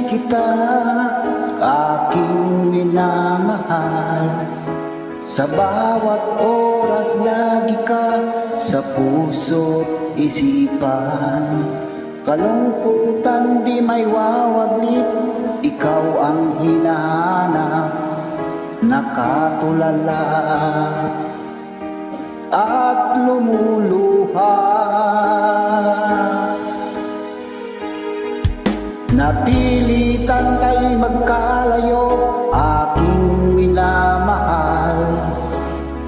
kita aking minamahal. Sa bawat oras lagi ka sa puso't isipan. Kalungkutan di may wawaglit Ikaw ang hinahanap Nakatulala At lumuluha Napilitan kay magkalayo Aking minamahal.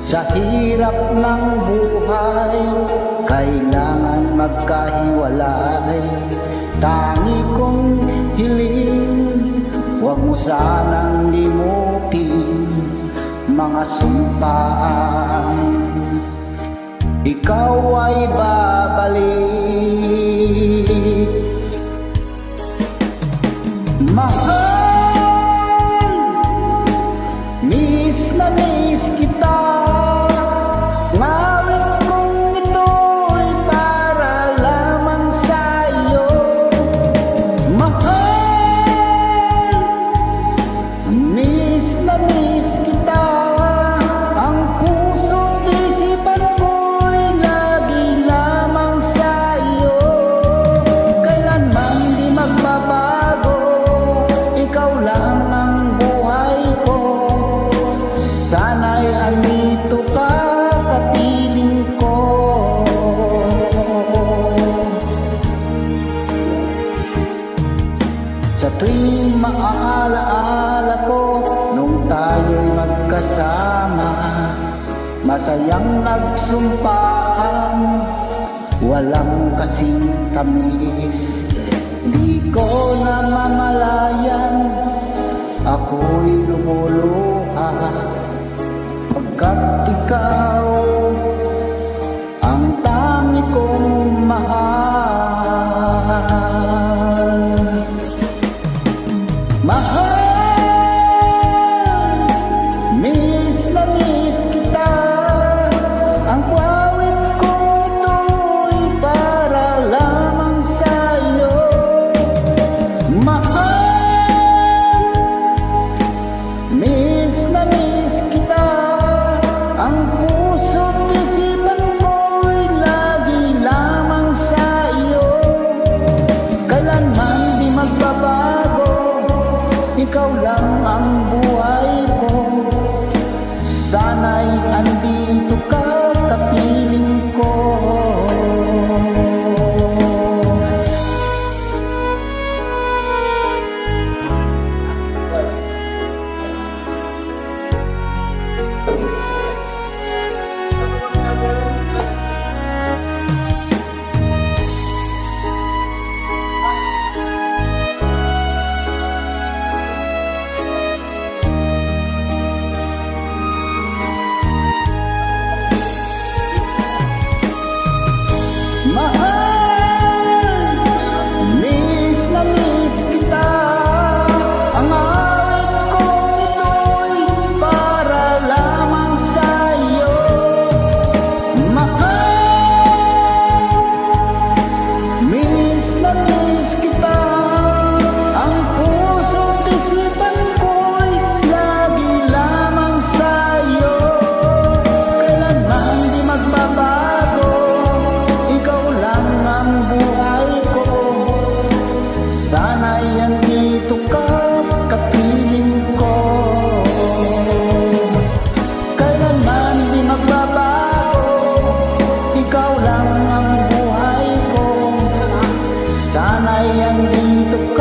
Sa hirap ng buhay Kailangan magkahiwalay. Tangi kong hiling Huwag mo sanang limutin Mga sumpaan. Ikaw ay babalik Mahal Miss na miss kita. Sa'yo. Mahal Miss na miss Masayang nagsumpaan Walang kasing tamis Di ko na mamalayan Ako'y lumuluha. Pagkat ikaw Ikaw lang yang di tempat